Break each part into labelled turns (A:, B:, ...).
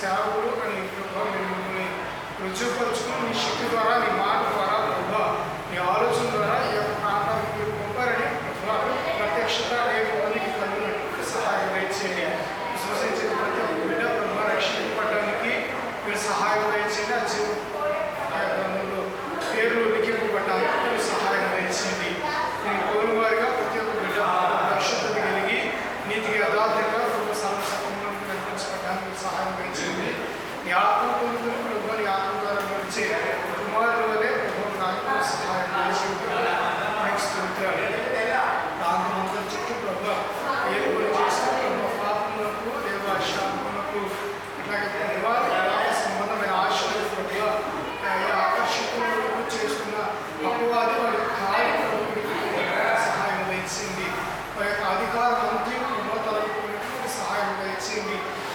A: సేవకుడు అని ఇంట్లో మిమ్మల్ని రుచిపరుచుకుని మీ శక్తి ద్వారా మీ మాట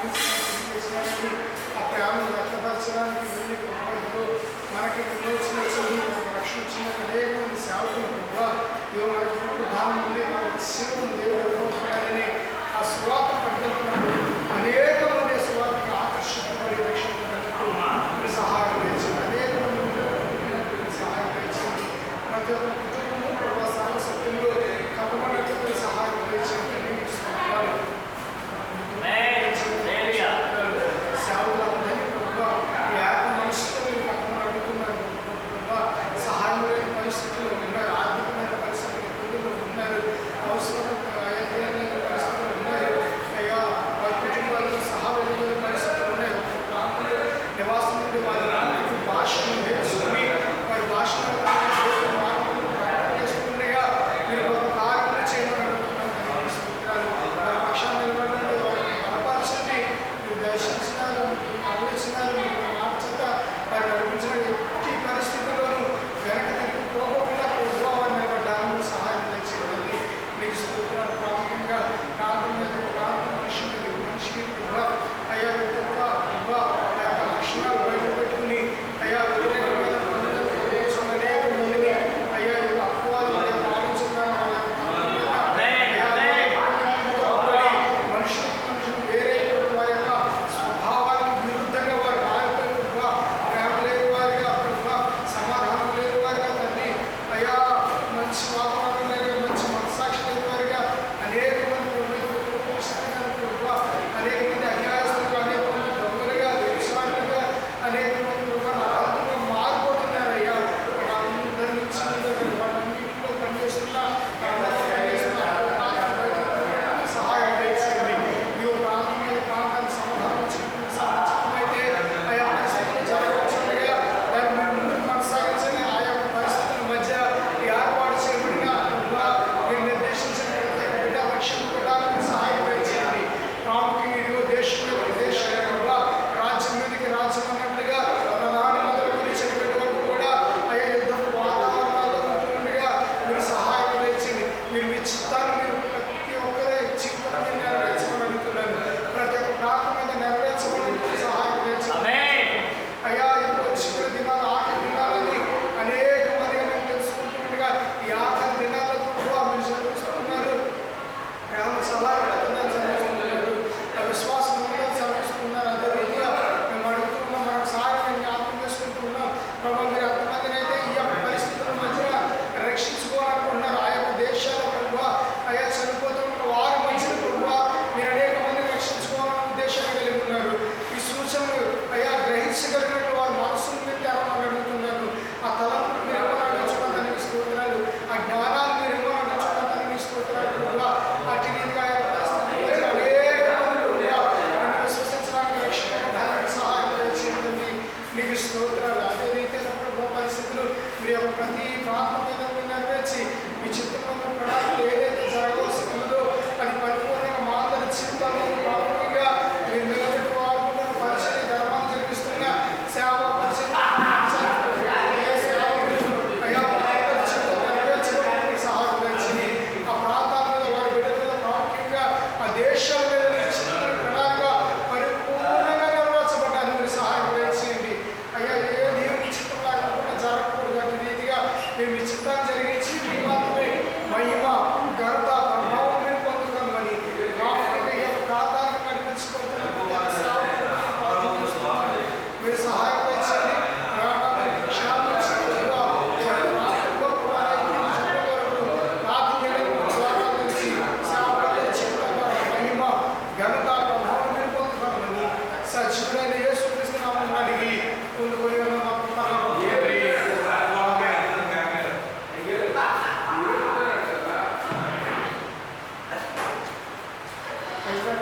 A: A Eu acho que o Ramon levou o seu dedo, eu vou ficar ali as próprias.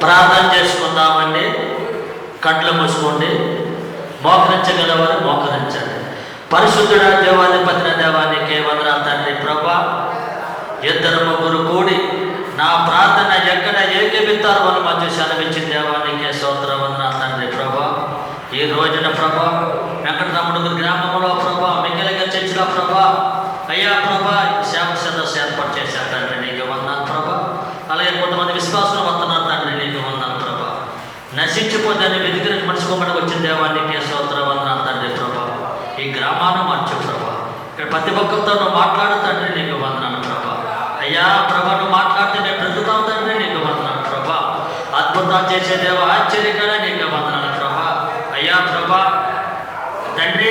A: ప్రార్థన
B: చేసుకుందామండి. కంట్లు మూసుకోండి. మోకరించగలవారు మోకరించండి. పరిశుద్ధుడ దేవాధిపతిన దేవానికి వందనాలు తండ్రి ప్రభా. ఇద్దరు ముగ్గురు కూడి నా ప్రార్థన ఎక్కడ ఏకీపిస్తారు వాళ్ళ మధ్య సెలవిచ్చిన దేవానికి స్తోత్ర వందనాలు తండ్రి ప్రభా. ఈ రోజున ప్రభా వెంకటరమణుడు గ్రామంలో ప్రభా మిగిలిన చర్చిలో ప్రభా అయ్యా ప్రభా సేవ సదస్సు ఏర్పాటు చేశారు తండ్రి నీకు వందనాలు ప్రభా అలాగే కొంతమంది విశ్వాసం వస్తున్నారు తండ్రి నీకు వందనాలు ప్రభా నశించిపోద్దని వెతికిన మనుచుకోమని వచ్చిన దేవానికి స్తోత్ర వందనాలు తండ్రి ప్రభా ఈ మార్చావు ప్రభా. ఇక్కడ ప్రతి ఒక్కరితో నువ్వు మాట్లాడు తండ్రి నీకు వందనాలు ప్రభా. అయ్యా ప్రభా నువ్వు మాట్లాడితే నేను బ్రతుకుతావు తండ్రి నీకు వందనాలు ప్రభా. అద్భుతాలు చేసే దేవ ఆశ్చర్యకర నీకు వందనాలు ప్రభా. అయ్యా ప్రభా తండ్రి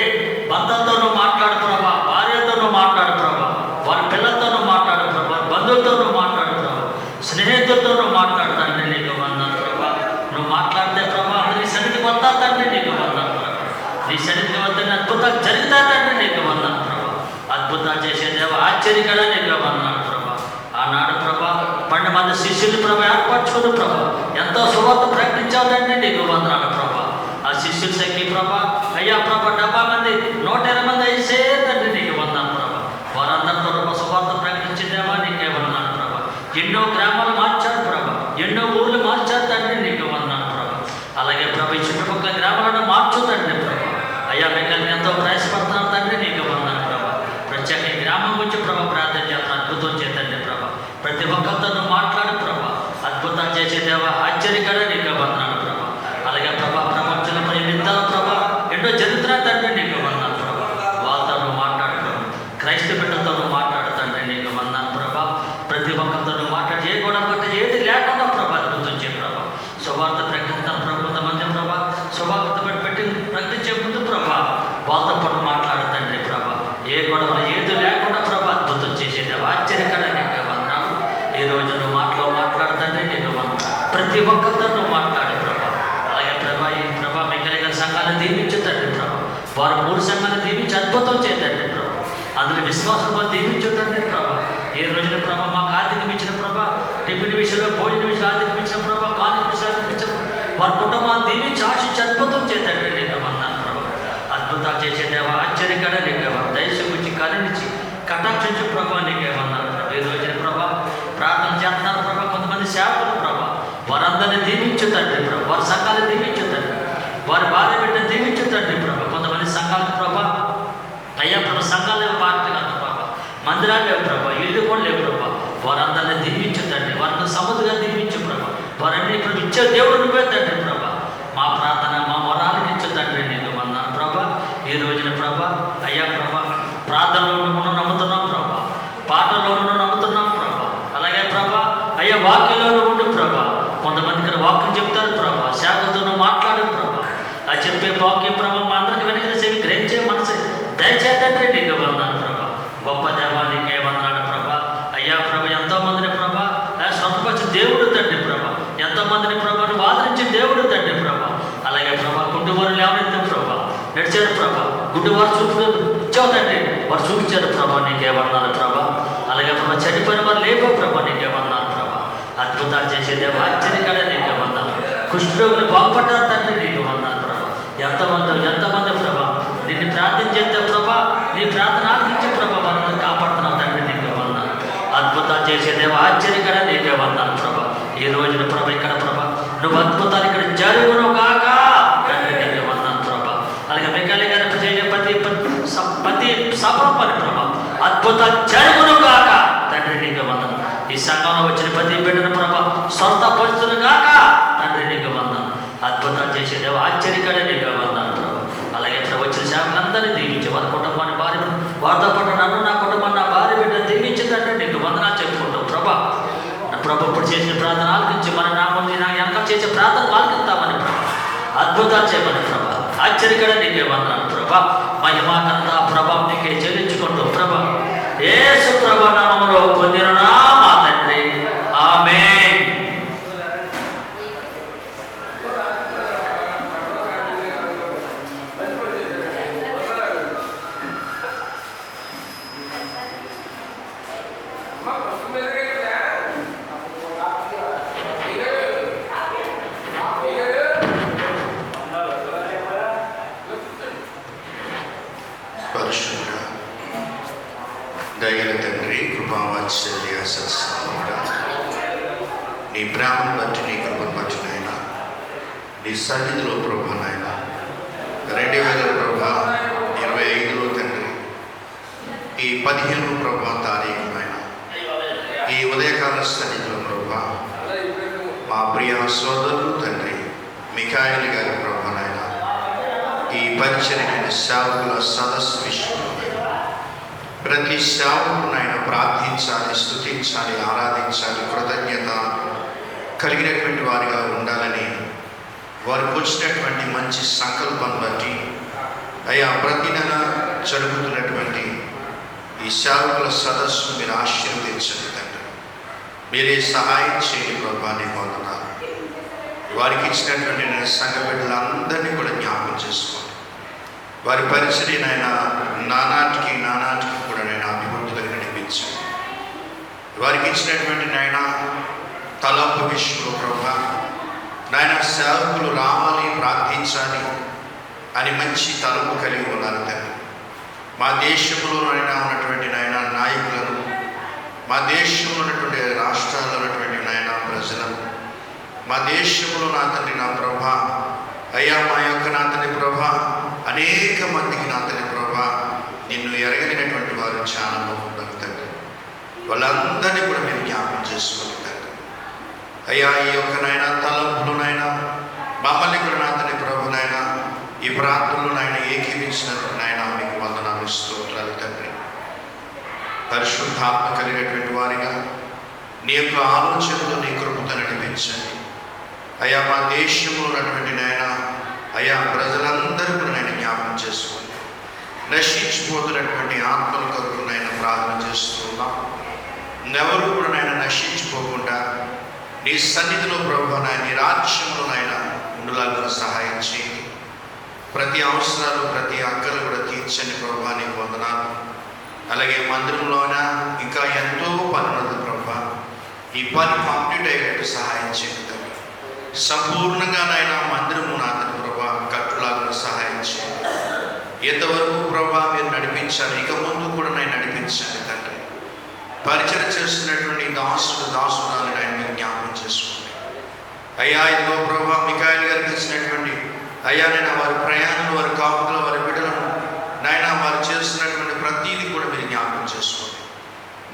B: బంధంతో నువ్వు మాట్లాడు ప్రభా భార్యతో నువ్వు మాట్లాడు ప్రభా వారి పిల్లలతో నువ్వు మాట్లాడు ప్రభా బంధువులతో నువ్వు మాట్లాడు ప్రభా స్నేహితులతో నువ్వు మాట్లాడు తండ్రి నీకు వందనాలు ప్రభా నువ్వు మాట్లాడితే ప్రభా నీ సన్నిధికి వస్తా తండ్రి నీకు వందనాలు ప్రభా నీ సన్నిధికి వస్తే అద్భుతాలు జరుగుతా నీకు వందనాలు ప్రభా. అద్భుతాలు చేసే దేవ ఆశ్చర్యకర నీకు వందనాలు ప్రభా. ఆనాడు ప్రభా పన్నెండు మంది శిష్యులు ప్రభా ఏర్పరచుకుని ప్రభా ఎంతో శుభార్త ప్రకటించావు నీకు వందనాలు ప్రభా. ఆ శిష్యుల సంఖ్య ప్రభా అయ్యా ప్రభా డెబ్బై మంది నూట ఇరవై మంది అయితే నీకు వందాను ప్రభా. వారందరితో ప్రభా సువార్త ప్రకటించిందేమా నీకే వందనాలు ప్రభా. ఎన్నో గ్రామాలు మార్చి ప్రభా ఎన్నో ఊర్లు మార్చాడు తండ్రి నీకు వందనాలు ప్రభా అలాగే ప్రభా ఈ చుట్టుపక్కల గ్రామాలను మార్చు తండ్రి ప్రభా అయ్యా మిమ్మల్ని ఎంతో ప్రయాసపడుతున్నాను తండ్రి నీకు వందనాలు ప్రభా ప్రత్యేక ఈ గ్రామం గురించి ప్రభా ప్రార్థన చేస్తాను అద్భుతం చేతండి ప్రభా ప్రతి ఒక్కరితో నువ్వు మాట్లాడు ప్రభా అద్భుతం చేసే దేవా ఆశ్చర్యకర నీకు వందనాలు ప్రభా అలాగే ప్రభా ప్రపంచంలో మరి విద్యాలు ప్రభా ఎన్నో జరుగుతున్నాయి తండ్రి నీకు వందనాలు ప్రభా వాళ్ళతో నువ్వు మాట్లాడు ప్రభా క్రైస్తవ బిడ్డలతో నువ్వు మాట్లాడు తండ్రి నీకు వందనాలు ప్రభా ప్రతి ఒక్కరితో నువ్వు మాట్లాడి ఏ కూడా బట్టి ఏది లేకుండా ప్రభా అద్భుతం చే ప్రభా శుభార్త ప్రకటిస్తాను ప్రభా కొంతమంది ప్రభా శుభార్త పెట్టి పెట్టి ప్రకటించే ముందు ప్రభా వాళ్ళతో పాటు మాట్లాడు తండ్రి ప్రభా ఏ గొడవ ఏది లేకుండా ప్రభా అద్భుతం చేసేది ఆశ్చర్యకర నీకు వందనాలు ఈ రోజు నువ్వు మాటలో మాట్లాడుతుంటే నీకు వందనాలు ప్రతి ఒక్కరితో మాట్లాడే ప్రభా. అలాగే ప్రభా ఈ ప్రభా మిగిలిన సంఘాలను దీవించు తండ్రి ప్రభా. వారు మూడు సంఘాలను దీవించి అద్భుతం చేతండి ప్రభా. అందులో విశ్వాసంతో దీవించు తండ్రి ప్రభా. ఏ రోజున ప్రభా మాకు ఆర్థికం ఇచ్చిన ప్రభా టిఫిన్ విషయంలో భోజన విషయంలో ఆర్థికం ఇచ్చిన ప్రభా కాలేజీ విషయాలు ఇచ్చిన వారి కుటుంబాన్ని దీవించి ఆశించి అద్భుతం చేతండి నేను అన్నాను ప్రభా. అద్భుతాలు చేసే దేవ ఆశ్చర్యకర నీకే దయచేసి కరుణించి కటాక్షించు ప్రభా నీకేమన్నాను ప్రభా ఈ రోజున ప్రభా ప్రార్థన చేస్తున్నారు ప్రభా కొంతమంది సేవకులు ప్రభా వారందరినీ దీవించు తండ్రి ప్రభా. వారి సంఘాలు దీవించు తండ్రి వారి భార్య బిడ్డను దీవించు తండ్రి ప్రభా. కొంతమంది సంఘాలకు ప్రభా. అయ్యా ప్రభు సంఘాలు లేవు పార్టీ కాదు ప్రభా. మందిరాలు లేవు ప్రభా. ఇల్లు కూడా లేవు ప్రభా. వారందరినీ దీవించు తండ్రి వారిని సముద్రంగా దీవించు ప్రభా. వారన్నీ ఇప్పుడు ఇచ్చే దేవుడు నువ్వే తండ్రి ప్రభా. మా ప్రార్థన మా మొరాలకి ఇచ్చే తండ్రి నీకు ప్రభా. ఈ రోజున ప్రభా అయ్యా ప్రభా ప్రార్థనలో నువ్వు నమ్ముతున్నాం ప్రభా. పాటలో నమ్ముతున్నాం ప్రభా. అలాగే ప్రభా అయ్యా వాక్యంలో కొంతమంది వాక్యం చెప్తారు ప్రభా. శాఖతో నువ్వు మాట్లాడు ప్రభా. ఆ చెప్పే వాక్యం ప్రభా మా అందరికి వెనక చెవి గ్రహించే మనసు. దయచేతండి నీకు వందాను ప్రభా. గొప్ప దేవా నీకే వందనాలు ప్రభా. అయ్యా ప్రభా ఎంతో మందిని ప్రభా ఆ సొంతపరిచి దేవుడు తండ్రి ప్రభా. ఎంతో మందిని ప్రభాని వాదరించి దేవుడు తండ్రి ప్రభా. అలాగే ప్రభా గుడ్డివారు ఎవరైతే ప్రభా నడిచారు ప్రభా గుడ్డివారు చూపు ఇచ్చావు తండ్రి వారు చూపించారు ప్రభా నీకే వందనాలు ప్రభా. అలాగే ప్రభా చనిపోయిన వారు లేపో ప్రభా నీకే వందనాలు అద్భుతాలు చేసే దేవ ఆశ్చర్యకర నీకు వందాలు కుష్ఠరోగులు బాగుపడ్డారు తండ్రి నీకు వందాలు ప్రభా. ఎంతమంది ఎంతమంది ప్రభా? నిన్ను ప్రార్థన చేస్తే ప్రభా నీ ప్రార్థన ఆలకించే ప్రభా వారిని కాపాడుతున్నావు తండ్రి నీకు వందాలు అద్భుతాలు చేసే దేవ ఆశ్చర్యకర నీకే వందాలు ప్రభా. ఈ రోజున ప్రభా ఇక్కడ ప్రభా నువ్వు అద్భుతాలు ఇక్కడ జరుగును కాక తండ్రి నీకు వందనాలు ప్రభా. అలాగే మెకాలి గారి చేసే ప్రతి ప్రతి సభ పని ప్రభా. అద్భుతాలు జరుగును కాక తండ్రి నీకు వందనం ఈ వచ్చిన ప్రతి బిడ్డను ప్రభా సొంత పరిస్థితులు కాక తండ్రి నీకు వందాను అద్భుతాలు చేసేదేవో ఆశ్చర్యకరే నీకు వందాను ప్రభా. అలాగే ఇక్కడ వచ్చిన సేవకులందరినీ దీవించి వారి కుటుంబాన్ని భార్య వారితో పాటు నన్ను నా కుటుంబాన్ని నా భార్య బిడ్డ దీవించిందంటే నీకు వందనాలు చెప్పుకుంటావు ప్రభా. నా ప్రభు ఇప్పుడు చేసిన ప్రార్థన ఆలకించి మన నామం నా వెనక చేసే ప్రార్థన ఆలకిస్తామని ప్రభా. అద్భుతాలు చేయమని ప్రభా. ఆశ్చర్యకర నీకే వందనాలు ప్రభా. మహిమాకంత ప్రభావం నీకే చెల్లించుకుంటూ ప్రభా. ఏసు ప్రభా నామంలో పొందిన నామ తండ్రి ఆమేన్
C: అమ్మ, పసుపు మీద నీ ప్రేమను బట్టి నీ కృపను బట్టి నాయన నీ సన్నిధిలో ప్రభా నాయన. రెండు వేల ప్రభా ఇరవై ఐదులో తండ్రి. ఈ పదిహేను ప్రభా తారీఖు నాయన. ఈ ఉదయకాల సన్నిధిలో ప్రభా మా ప్రియ సోదరులు తండ్రి మిఖాయిల్ గారి ప్రభా నాయన. ఈ పరిచయమైన సేవకుల సదస్సు విషయంలో ప్రతి సేవకుడు నాయన ప్రార్థించాలి స్థుతించాలి ఆరాధించాలి కృతజ్ఞత కలిగినటువంటి వారిగా ఉండాలని వారికి వచ్చినటువంటి మంచి సంకల్పం బట్టి అయ్యా ప్రతి నెల జరుగుతున్నటువంటి ఈ సేవకుల సదస్సును మీరు ఆశీర్వదించండి తండ్రి. మీరే సహాయం చేయండి ప్రభాని పొందుతారు వారికి ఇచ్చినటువంటి నేను సంఘ బిడ్డలందరినీ కూడా జ్ఞాపకం చేసుకోండి. వారి పరిస్థితి ఆయన నానాటికి నానాటికి కూడా నేను అభివృద్ధిగా నడిపించండి. వారికి ఇచ్చినటువంటి నాయన తలపు విషయంలో ప్రభా నాయన సేవకులు రావాలి ప్రార్థించాలి అని మంచి తలంపు కలిగి ఉన్నారు తండ్రి. మా దేశంలో నాయన ఉన్నటువంటి నాయన నాయకులను మా దేశంలో ఉన్నటువంటి రాష్ట్రాల్లో ఉన్నటువంటి నాయన ప్రజలను మా దేశంలో నా తండ్రి నా ప్రభ అయ్యా మా యొక్క నా తండ్రి ప్రభ అనేక మందికి నా తండ్రి ప్రభ నిన్ను ఎరగలిగినటువంటి వారు చాలా బాగుంటారు తండ్రి. వాళ్ళందరినీ కూడా మేము జ్ఞాపకం చేసుకోగలుగుతాం అయ్యా ఈ యొక్క నాయన తలంపులు నాయన మమ్మల్ని కూడా నాతని ప్రభు నాయన ఈ ప్రాంతంలో నాయన ఏకీపించినట్టు నాయన మీకు వందనాలు స్తోత్రాలు తండ్రి. పరిశుద్ధాత్మ కలిగినటువంటి వారిగా నీ యొక్క ఆలోచనతో నీ కృపతో నడిపించండి అయ్యా మా దేశంలో ఉన్నటువంటి నాయన అయ్యా ప్రజలందరూ కూడా నేను జ్ఞాపకం చేసుకోండి. నశించిపోతున్నటువంటి ఆత్మల కొరకు నాయన ప్రార్థన చేస్తున్నాం ఎవరు కూడా నాయన నశించిపోకుండా నీ సన్నిధిలో ప్రభు నాయన నీ రాజ్యంలో నాయన ఉండులాగా సహాయం చేయండి. ప్రతి అవసరాలు ప్రతి అక్కలు కూడా తీర్చని ప్రభా నీకు వందనాలు. అలాగే మందిరంలోన ఇంకా ఎంతో పని ఉన్నది ప్రభా. ఈ పని కంప్లీట్ అయ్యేట్టు సహాయం చేయండి సంపూర్ణంగా నాయన మందిరము నాదని ప్రభా కట్టులాగా సహాయం చేయండి. ఎంతవరకు ప్రభా మీరు నడిపించాలి ఇక ముందు కూడా నేను నడిపించండి. పరిచయం చేస్తున్నటువంటి దాసుడు దాసురాలు ఆయన మీరు జ్ఞాపకం చేసుకోండి. అయ్యా ఇదిగో ప్రభా మికాయలు గారికి ఇచ్చినటువంటి అయ్యా నేను వారి ప్రయాణం వారి కాపులు వారి బిడ్డలను నాయన వారు చేస్తున్నటువంటి ప్రతీది కూడా మీరు జ్ఞాపకం చేసుకోండి.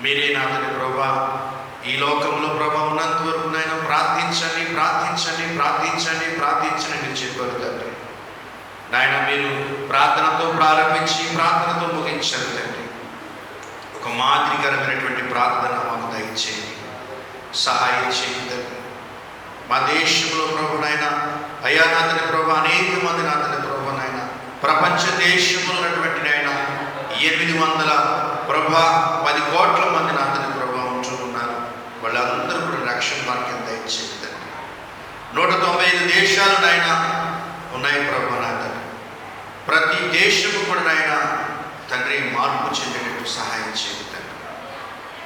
C: మీరే నాదని ప్రభా ఈ లోకంలో ప్రభా ఉన్నంత వరకు నాయన ప్రార్థించండి ప్రార్థించండి ప్రార్థించండి ప్రార్థించండి మీరు చెప్పారు తండ్రి. నాయన మీరు ప్రార్థనతో ప్రారంభించి ప్రార్థనతో ముగించారు తండ్రి. ఒక మాదిరికరమైనటువంటి ప్రార్థన మాకు దయచేయండి. సహాయం చేయండి మా దేశంలో ప్రభునైనా నాయన అయ్యా నాతని ప్రభు అనేక మంది నాతని ప్రభునైనా నాయన ప్రపంచ దేశంలో ఉన్నటువంటి నాయన ఎనిమిది వందల ప్రభా పది కోట్ల మంది నాతని ప్రభా ఉంటూ ఉన్నారు. వాళ్ళందరూ కూడా రక్షణ మార్గం దయచేయండి నూట తొంభై ఐదు దేశాలు నాయన ఉన్నాయి ప్రభు నా తండ్రి ప్రతి దేశము కూడా నాయన తండ్రి మార్పు చెందేటట్టు సహాయం చేయండి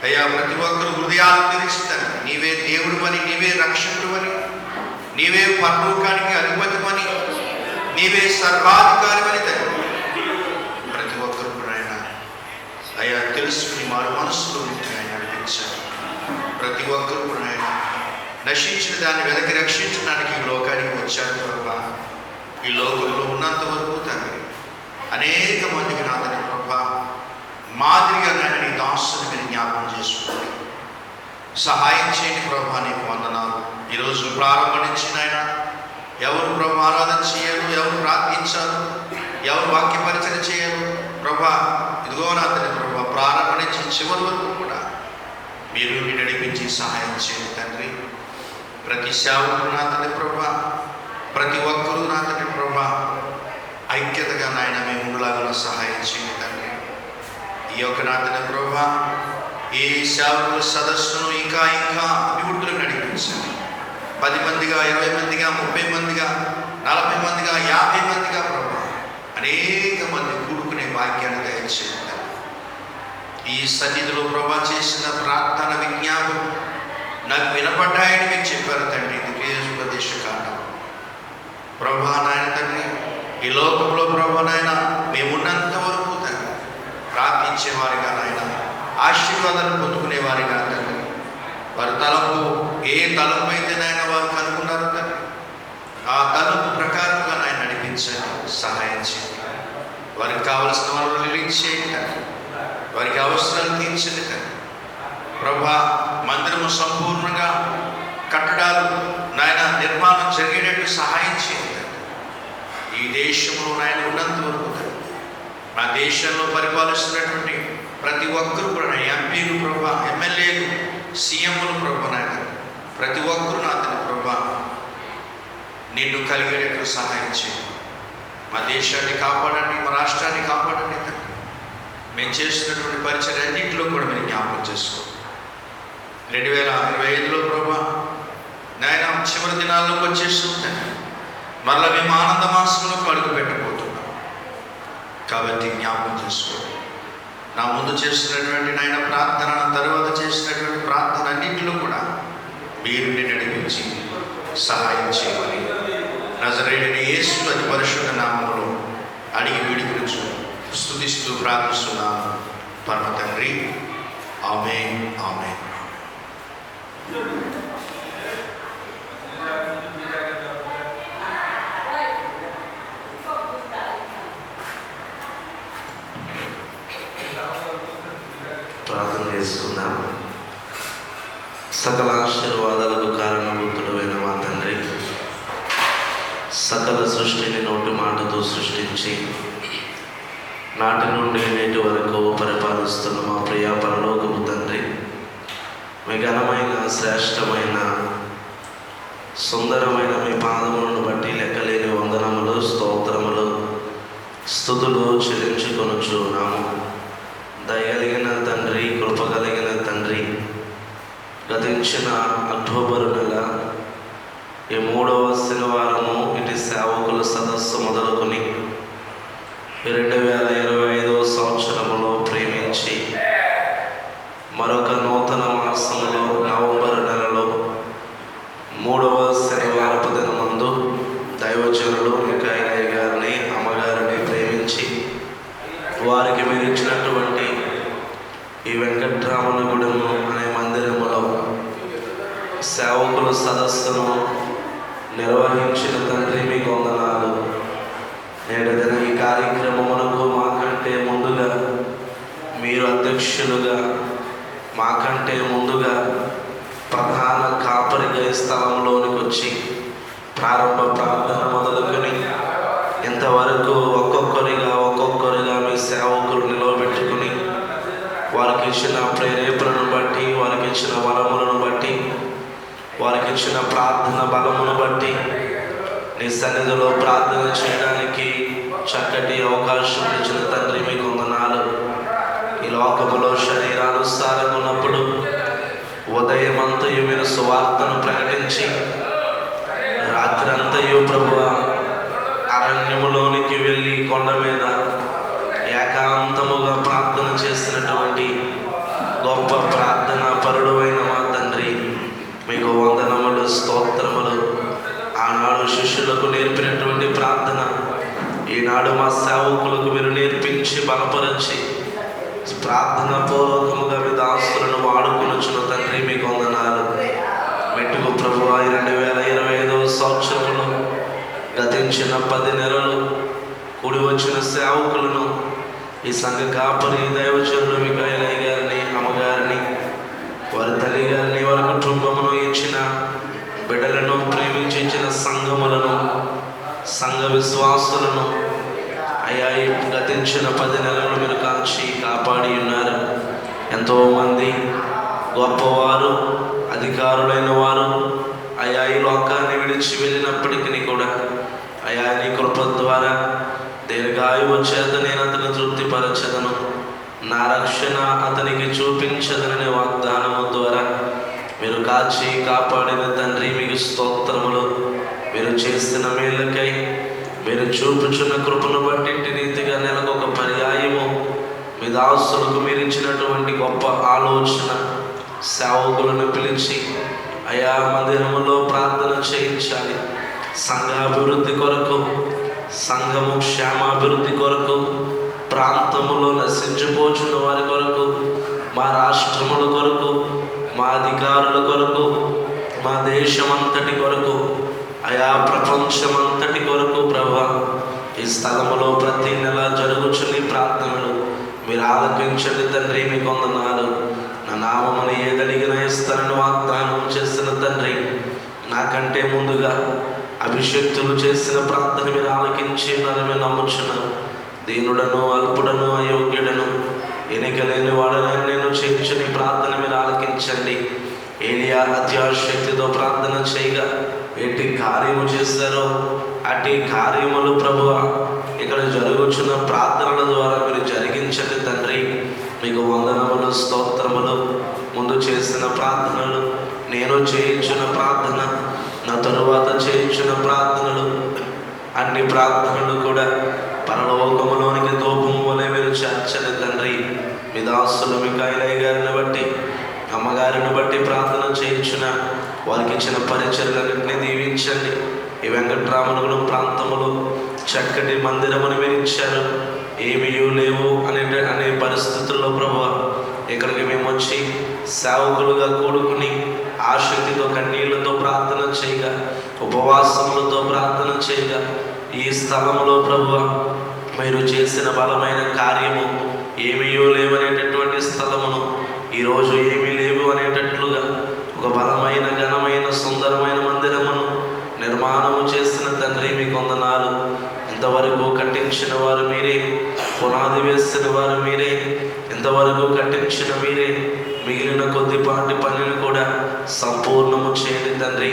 C: అయ్యా ప్రతి ఒక్కరు హృదయాలు తెరిచి నీవే దేవుడు అని నీవే రక్షకుడు అని నీవే పరలోకానికి అధిపతి అని నీవే సర్వాధికారి అని ప్రతి ఒక్కరు కూడా ఆయన అయ్యా తెలుసుకుని మారు మనసులో ఆయన నడిపించాలి. ప్రతి ఒక్కరు కూడా ఆయన నశించిన దాన్ని వెనక్కి రక్షించడానికి ఈ లోకానికి వచ్చారు ప్రభా. ఈ లోకంలో ఉన్నంత వరకు తండ్రి అనేక మందికి నాదని ప్రభా. మాదిరిగా నేను నీ దాసుని మీరు జ్ఞాపకం చేసుకోండి. సహాయం చేయండి ప్రభా నీకు వందనాలు. ఈరోజు ప్రారంభం నుంచి నాయన ఎవరు ప్రభు ఆరాధన చేయరు ఎవరు ప్రార్థించారు ఎవరు వాక్య పరిచయం చేయరు. ప్రభా ఇదిగో నా తండ్రి ప్రభా ప్రారంభం నుంచి చివరి వరకు కూడా మీరు నడిపించి సహాయం చేయండి తండ్రి. ప్రతి సేవకుడు నా తండ్రి ప్రభా ప్రతి ఒక్కరూ నా తండ్రి ప్రభా ఐక్యతగా నాయన మేము ఉండలాగా సహాయం చేయండి తండ్రి ఈ యొక్క నా ప్రభా ఈ సేవకుల సదస్సును ఇంకా ఇంకా అభివృద్ధిలో నడిపించండి. పది మందిగా ఇరవై మందిగా ముప్పై మందిగా నలభై మందిగా యాభై మందిగా ప్రభా అనేక మంది కూడుకునే భాగ్యాన్ని దయచేయండి. ఈ సన్నిధిలో ప్రభా చేసిన ప్రార్థన విజ్ఞాపం నాకు వినపడ్డాయని మీరు చెప్పారు తండ్రి. ఇది ఉపదేశ కాండం ప్రభా నాయన తండ్రి ఈ లోకంలో ప్రభా నాయన మేమున్నంత ప్రార్థించేవారిగా నాయన ఆశీర్వాదాలు పొందుకునేవారిగా తండ్రి వారి తలపు ఏ తలపు అయితే నాయన వారు కనుక్కున్నారో తండ్రి. ఆ తలపు ప్రకారంగా నాయన నడిపించండి సహాయం చేయండి. వారికి కావలసిన వాళ్ళు రిలీజ్ చేయండి తండ్రి. వారికి అవసరాలు తీర్చండి తండ్రి. ప్రభా మందిరము సంపూర్ణంగా కట్టడాలు నాయన నిర్మాణం జరిగేటట్టు సహాయం చేయండి ఈ దేశంలో నాయన ఉన్నంత వరకు మా దేశంలో పరిపాలిస్తున్నటువంటి ప్రతి ఒక్కరు కూడా ఎంపీలు ప్రభా ఎమ్మెల్యేలు సీఎంలు ప్రభా నాయన ప్రతి ఒక్కరు నా తన ప్రభా నిన్ను కలిగేటట్లు సహాయం చేయండి మా దేశాన్ని కాపాడండి మా రాష్ట్రాన్ని కాపాడండి తండ్రి మేము చేస్తున్నటువంటి పరిచయం అన్నింటిలో కూడా మీరు జ్ఞాపకం చేసుకో రెండు వేల ఇరవై ఐదులో ప్రభా నాయన చివరి దినాల్లోకి వచ్చేస్తుంటాను మరలా మేము ఆనంద మాసంలోకి అడుగు పెట్టబోతున్నాం. కాబట్టి జ్ఞాపకం చేసుకోండి. నా ముందు చేస్తున్నటువంటి నాయన ప్రార్థన తర్వాత చేసినటువంటి ప్రార్థన అన్నింటిలో కూడా మీరు నిన్ను నడిపించి సహాయం చేయమని. నజరేడిని యేసు అతి పరిశుద్ధ నామంలో అడిగి విడిపించు స్థుతిస్తూ ప్రార్థిస్తున్నాను. పరమ తండ్రి ఆమె ఆమె
D: ప్రార్థన చేసుకుందాం సకల ఆశీర్వాదాలకు కారణభూతుడమైన మా తండ్రి సకల సృష్టిని నోటి మాటతో సృష్టించి నాటి నుండి నేటి వరకు పరిపాలిస్తున్న మా ప్రియ పరలోకము తండ్రి మీ ఘనమైన శ్రేష్టమైన సుందరమైన మీ పాదములను బట్టి లెక్కలేని వందనములు స్తోత్రములు స్థుతులు చెల్లించుకొనుచున్నాము. దయగలిగిన తండ్రి కృప కలిగిన తండ్రి గతించిన అక్టోబర్ నెల ఈ మూడవ శనివారము ఇటు సేవకుల సదస్సు మొదలుకొని రెండు వేల ఇరవై ఐదవ సంవత్సరములో ప్రేమించి మరొక నూతన మాసంలో నవంబర్ నెలలో మూడవ శనివారపు దినమందు దైవజనులు మికాయలయ్య గారిని అమ్మగారిని ప్రేమించి వారికి మీరు ఇచ్చినటువంటి ఈ వెంకట్రామనగూడెము అనే మందిరములో సేవకుల సదస్సును నిర్వహించిన తండ్రి మీకు వందనాలు నేడు దిన ఈ కార్యక్రమమునకు మాకంటే ముందుగా మీరు అధ్యక్షులుగా మాకంటే ముందుగా ప్రధాన కాపరిగా ఈ స్థలంలోనికి వచ్చి ప్రారంభ ప్రార్థన మొదలుకొని ఇంతవరకు ఒక్కొక్కరిగా ఒక్కొక్కరిగా మీ సేవకులు నిలవబెట్టుకుని వారికి ఇచ్చిన ప్రేరేపణను బట్టి వారికి ఇచ్చిన వరములను బట్టి వారికి ఇచ్చిన ప్రార్థన బలమును బట్టి నీ సన్నిధిలో ప్రార్థన చేయడానికి చక్కటి అవకాశం ఇచ్చిన తండ్రి మీకు కొందనాలు ఈ లోకములో శరీరానుసారంగా ఉన్నప్పుడు ఉదయమంతయు మీరు సువార్తను ప్రకటించి రాత్రంతయు ప్రభువ అరణ్యములోనికి వెళ్ళి కొండ మీద ఏకాంతముగా ప్రార్థన చేసినటువంటి గొప్ప ప్రార్థన పరుడైన మా మీకు వందనములు స్తోత్రములు. ఆనాడు శిష్యులకు నేర్పినటువంటి ప్రార్థన ఈనాడు మా సేవకులకు మీరు నేర్పించి బలపరిచి ప్రార్థన పూర్వకముగా మీ దాసులను వాడుకొనుచున్న తండ్రి మీకు వందనాలు. మెట్టుకు ప్రభు రెండు వేల ఇరవై ఐదవ సంవత్సరంలో గతించిన పది నెలలు కూడి వచ్చిన సేవకులను ఈ సంఘ కాపరి దైవచరులు మీకు గారిని వారి తల్లి గారిని వారి కుటుంబమును ఇచ్చిన బిడ్డలను ప్రేమించిన సంఘములను సంఘ విశ్వాసులను అయా గతించిన పది నెలలు మీరు కాచి కాపాడి ఉన్నారు. ఎంతోమంది గొప్పవారు అధికారులైన వారు అయా ఈ లోకాన్ని విడిచి వెళ్ళినప్పటికీ కూడా అయా నీ కృప ద్వారా దీర్ఘాయువు చేత నేను అతను తృప్తిపరచదను. నా రక్షణ అతనికి చూపించదననే వాగ్దానము ద్వారా మీరు కాచి కాపాడిన తండ్రి మీకు స్తోత్రములు. మీరు చేసిన మేళ్ళకై మీరు చూపించిన కృపను బట్టి ఇంటి రీతిగా నెలకు ఒక పర్యాయము. మీ దాసులకు మీరు ఇచ్చినటువంటి గొప్ప ఆలోచన సేవకులను పిలిచి అయా మందిరములో ప్రార్థన చేయించాలి. సంఘ అభివృద్ధి కొరకు సంఘము క్షేమాభివృద్ధి కొరకు ప్రాంతములో నశించిపోచున్న వారి కొరకు మా రాష్ట్రముల కొరకు మా అధికారుల కొరకు మా దేశమంతటి కొరకు అయా ప్రపంచమంతటి కొరకు ప్రభా ఈ స్థలములో ప్రతి నెల జరుగుచుని ప్రార్థనలు మీరు ఆలకించండి తండ్రి మీ కొందనాలు. నా నామముని ఏదడిగిన ఇస్తానని వాగ్దానం చేసిన తండ్రి నాకంటే ముందుగా అభిషక్తులు చేసిన ప్రార్థన మీరు ఆలకించి నన్ను నమ్ముచున్నాను దీనుడను అల్పుడను అయోగ్యుడను. ఎన్నికలేని వాడని నేను చేయించని ప్రార్థన మీరు ఆలకించండి. ఏలియా అత్యాశక్తితో ప్రార్థన చేయగా ఎట్టి కార్యము చేస్తారో అట్టి కార్యములు ప్రభువ ఇక్కడ జరుగుచున్న ప్రార్థనల ద్వారా మీరు జరిగించండి తండ్రి. మీకు వందనములు స్తోత్రములు ముందు చేసిన ప్రార్థనలు నేను చేయించిన ప్రార్థన నా తరువాత చేయించిన ప్రార్థనలు అన్ని ప్రార్థనలు కూడా పరలోకములోనికి తోపము వలె మీరు చేర్చని తండ్రి మీ దాసులు మీ కైలయ్య గారిని బట్టి అమ్మగారిని బట్టి ప్రార్థన చేయించిన వారికి ఇచ్చిన పరిచర్లన్నింటినీ దీవించండి ఈ వెంకట్రామనుగుణం ప్రాంతములు చక్కటి మందిరమును మీరు ఇచ్చారు ఏమీ లేవు అనే అనే పరిస్థితుల్లో ప్రభు ఇక్కడికి మేము వచ్చి సేవకులుగా కూడుకుని ఆసక్తితో కన్నీళ్ళతో ప్రార్థన చేయగా ఉపవాసములతో ప్రార్థన చేయగా ఈ స్థలంలో ప్రభు మీరు చేసిన బలమైన కార్యము ఏమీయో లేవనేటటువంటి స్థలమును ఈరోజు ఏమీ లేవు అనేటట్లుగా ఒక బలమైన ఘనమైన సుందరమైన మందిరమును నిర్మాణము చేసిన తండ్రి మీ కొందనాలు. ఇంతవరకు కట్టించిన వారు మీరే పునాది వేసిన వారు మీరే ఇంతవరకు కట్టించిన మీరే మిగిలిన కొద్దిపాటి పనిని కూడా సంపూర్ణము చేయండి తండ్రి.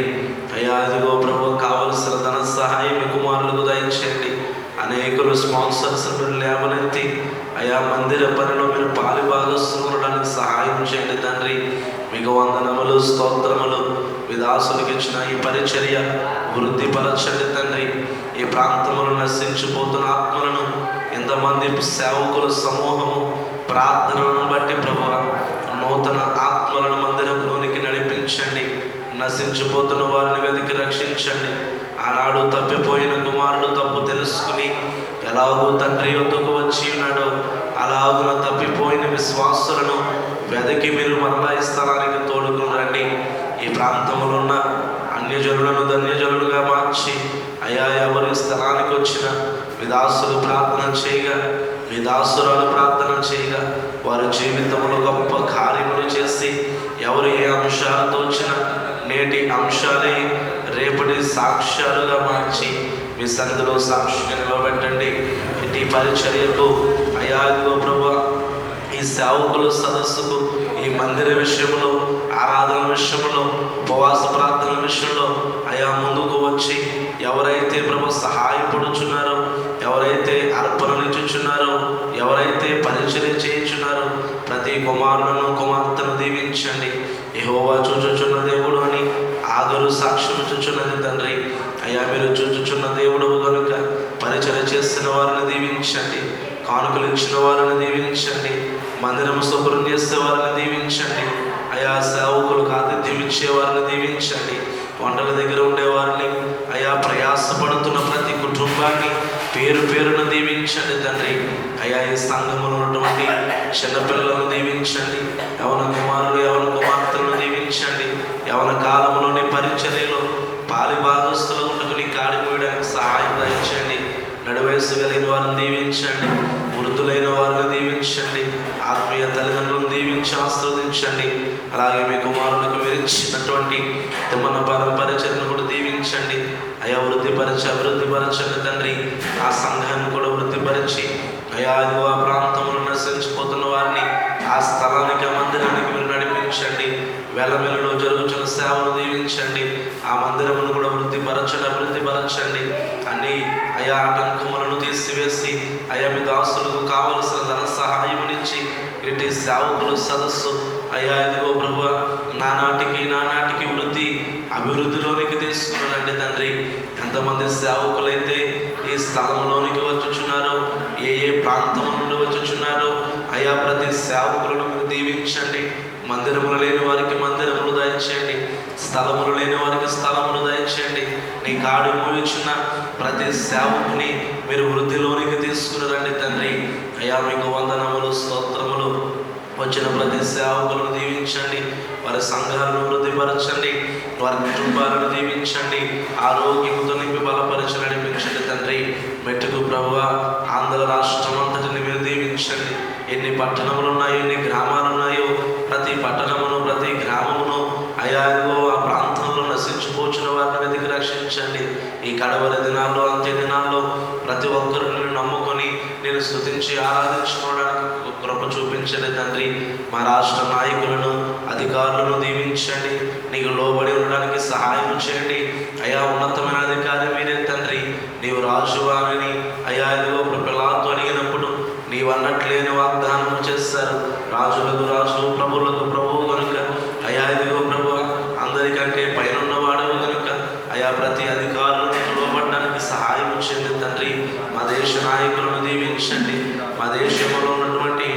D: అయ్యా ప్రభు కావలసిన ధన సహాయం కుమారులకు దయచేయండి. అనేకులు స్పాన్సర్స్ మీరు లేవనెత్తి అయా మందిర పనిలో మీరు పాలి భాగస్తుండడానికి సహాయం చేయండి తండ్రి. మీకు వందనములు స్తోత్రములు విదాసులకు ఇచ్చిన ఈ పరిచర్య వృద్ధిపరచండి తండ్రి. ఈ ప్రాంతంలో నశించిపోతున్న ఆత్మలను ఎంతమంది సేవకుల సమూహము ప్రార్థనలను బట్టి ప్రభు నూతన ఆత్మలను మందిరంలోనికి నడిపించండి. నశించిపోతున్న వారిని వెతికి రక్షించండి. ఆనాడు తప్పిపోయిన కుమారుడు తప్పు తెలుసుకుని ఎలాగో తండ్రి యొద్దకు వచ్చి ఉన్నాడో. అలాగున తప్పిపోయిన విశ్వాసులను వెదకి మీరు మరలా ఈ స్థలానికి తోడుకుని రండి ఈ ప్రాంతంలో ఉన్న అన్యజనులను ధన్యజనులుగా మార్చి అయా ఎవరి స్థలానికి వచ్చిన విదాసులు ప్రార్థన చేయగా విదాసురాలు ప్రార్థన చేయగా వారి జీవితంలో గొప్ప కార్యములు చేసి ఎవరు ఏ అంశాలతో వచ్చిన నేటి అంశాలే రేపటి సాక్ష్యాలుగా మార్చి మీ సన్నిధిలో సాక్షిగా నిలబెట్టండి ఇటు పరిచర్యకు అయాగో ప్రభు ప్రభా ఈ సేవకుల సదస్సుకు ఈ మందిర విషయంలో ఆరాధన విషయంలో ఉపవాస ప్రార్థన విషయంలో అయా ముందుకు వచ్చి ఎవరైతే ప్రభు సహాయపడుచున్నారో ఎవరైతే అర్పణనిచ్చుచున్నారో ఎవరైతే పరిచర్య చేయించున్నారో ప్రతి కుమారులను కుమార్తెను దీవించండి. యెహోవా చూచుచున్న దేవుడు అని ఆగరు సాక్ష్యం చూచున్నది తండ్రి. అయ్యా మీరు చూచుచున్న దేవుడు కనుక పరిచయం చేస్తున్న వారిని దీవించండి. కానుకలు ఇచ్చిన వారిని దీవించండి. మందిరం శుభ్రం చేసే వారిని దీవించండి. అయా సేవకులకు ఆతిథ్యం ఇచ్చే వారిని దీవించండి. వంటల దగ్గర ఉండేవారిని అయా ప్రయాసపడుతున్న ప్రతి కుటుంబాన్ని పేరు పేరున దీవించండి తండ్రి. అయా ఈ సంఘములో ఉన్నటువంటి చిన్నపిల్లలను దీవించండి. యవన కుమారులు యవన కుమార్తెలను దీవించండి. యవన కాలంలోని పరిచర్యలో పాలి భాగస్తులు ఉంటుకుని కాడిపోయడానికి సహాయం దయచండి నడువయసు కలిగిన వారిని దీవించండి. వృద్ధులైన వారిని దీవించండి. ఆత్మీయ తల్లిదండ్రులను దీవించి ఆస్వాదించండి అలాగే మీ కుమారులకు మీరు తిమ్మన పరంపరచరను కూడా దీవించండి. అయా వృద్ధిపరచి అభివృద్ధిపరచండి తండ్రి. ఆ సంఘాన్ని కూడా వృద్ధిపరిచి అయా ఆ ప్రాంతంలో నశించిపోతున్న వారిని ఆ స్థలానికి ఆ మందిరానికి మీరు నడిపించండి. వెలమెలలో జరుగుతున్న సేవను దీవించండి ఆ మందిరమును కూడా వృద్ధిపరచండి అభివృద్ధిపరచండి అన్ని అయా ఆటంకములను తీసివేసి అయా మీ దాసులకు కావలసిన ధన సహాయమునిచ్చి ఇటు సేవకులు సదస్సు. అయ్యా ఇదిగో ప్రభు నానాటికి నానాటికి వృద్ధి అభివృద్ధిలోనికి తీసుకున్నారండి తండ్రి. ఎంతమంది సేవకులైతే ఈ స్థలంలోనికి వచ్చుచున్నారో ఏ ఏ ప్రాంతం నుండి వచ్చుచున్నారో అయా ప్రతి సేవకులను మీరు దీవించండి. మందిరములు లేని వారికి మందిరములు దయచేయండి. స్థలములు లేని వారికి స్థలములు దయచేయండి. నీ కాడు మూయుచున్న ప్రతి సేవకుని మీరు వృద్ధిలోనికి తీసుకుని రండి తండ్రి. అయా మీకు వందనములు స్తోత్రములు. వచ్చిన ప్రతి సేవకులను దీవించండి. వారి సంఘాలను వృద్ధిపరచండి. వారి కుటుంబాలను దీవించండి. ఆరోగ్యంతో నింపి బలపరిచి నడిపించండి తండ్రి. మెట్టుకు ప్రభువ ఆంధ్ర రాష్ట్రం అంతటిని మీరు దీవించండి. ఎన్ని పట్టణములు ఉన్నాయో ఎన్ని గ్రామాలు ఉన్నాయో ప్రతి పట్టణమును ప్రతి గ్రామమును అయాగో ఆ ప్రాంతంలో నశించిపోచిన వారిని వెతికి రక్షించండి. ఈ కడవరి దినాల్లో అంత్య దినాల్లో ప్రతి ఒక్కరు నేను నమ్ముకొని నేను స్తుతించి ఆరాధించుకోవడానికి కృప చూపించండి తండ్రి. మా రాష్ట్ర నాయకులను అధికారులను దీవించండి. నీకు లోబడి ఉండడానికి సహాయం చేయండి. అయా ఉన్నతమైన అధికారి మీరే తండ్రి. నీవు రాజువారిని అయా ఇదిగో పిల్లలతో అడిగినప్పుడు నీవు అన్నట్లేని వాగ్దానం చేస్తారు రాజులకు రాజు ప్రభులకు ప్రభువు కనుక అయా ఇదిగో ప్రభు అందరికంటే పైన ఉన్నవాడు కనుక అయా ప్రతి అధికారులను లోబడడానికి సహాయం చేయండి తండ్రి మా దేశ నాయకులను దీవించండి మా దేశంలో ఉన్నటువంటి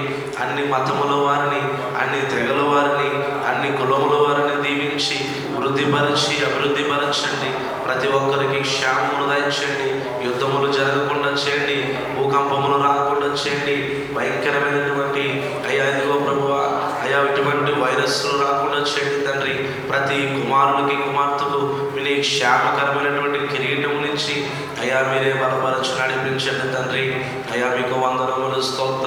D: అన్ని మతముల వారిని అన్ని తెగల వారిని అన్ని కులముల వారిని దీవించి వృద్ధిపరిచి అభివృద్ధిపరచండి ప్రతి ఒక్కరికి చేయండి యుద్ధములు జరగకుండా చేయండి. భూకంపములు రాకుండా చేయండి. భయంకరమైనటువంటి అయా ఇదిగో ప్రభువ అయా ఇటువంటి వైరస్లు రాకుండా చేయండి తండ్రి. ప్రతి కుమారునికి కుమార్తెలు మీ క్షేమకరమైనటువంటి కిరీటం నుంచి అయా మీరే బలపరచు నడిపించండి తండ్రి. అయా మీకు వందనములు స్తోత్ర